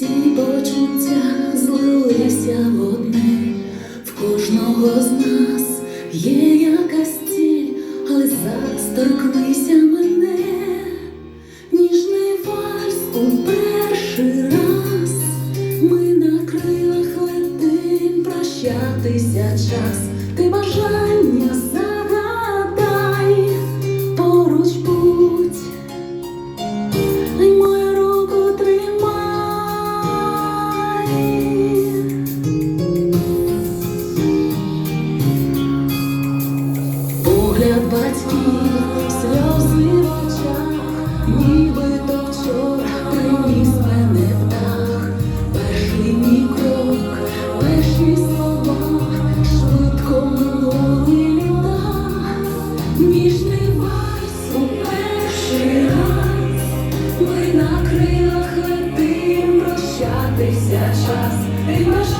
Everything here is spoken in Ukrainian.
Всі почуття злилися в одне, в кожного з нас є якась ціль, але зараз мене, ніжний вальс у перший раз. Ми на крилах летим прощатися час, ти бажання. На крилах летим, прощатися час, ти бажання